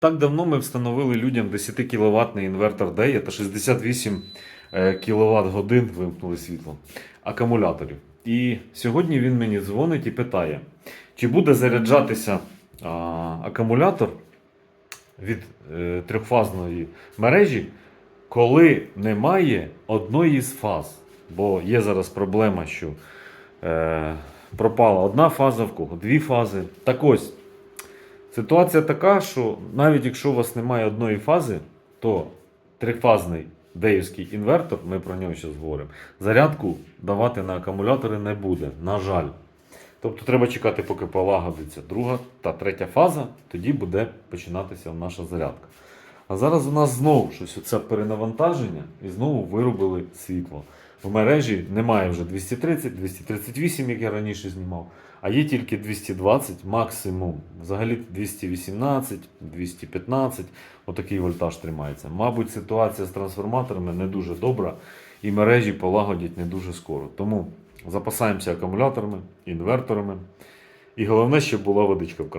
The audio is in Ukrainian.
Так давно ми встановили людям 10 кВт інвертор DEA та 68 кВт годин вимкнули світло акумуляторів. І сьогодні він мені дзвонить і питає, чи буде заряджатися а, акумулятор від е, трьохфазної мережі, коли немає одної з фаз. Бо є зараз проблема, що е, пропала одна фаза, в кого дві фази. Так ось, ситуація така, що навіть якщо у вас немає одної фази, то трифазний деївський інвертор, ми про нього зараз говоримо, зарядку давати на акумулятори не буде, на жаль. Тобто треба чекати, поки полагодиться друга та третя фаза, тоді буде починатися наша зарядка. А зараз у нас знову щось оце перенавантаження і знову вирубили світло. В мережі немає вже 230, 238, як я раніше знімав, а є тільки 220 максимум. Взагалі 218, 215, отакий вольтаж тримається. Мабуть, ситуація з трансформаторами не дуже добра і мережі полагодять не дуже скоро. Тому запасаємося акумуляторами, інверторами. І головне, щоб була водичка в крані.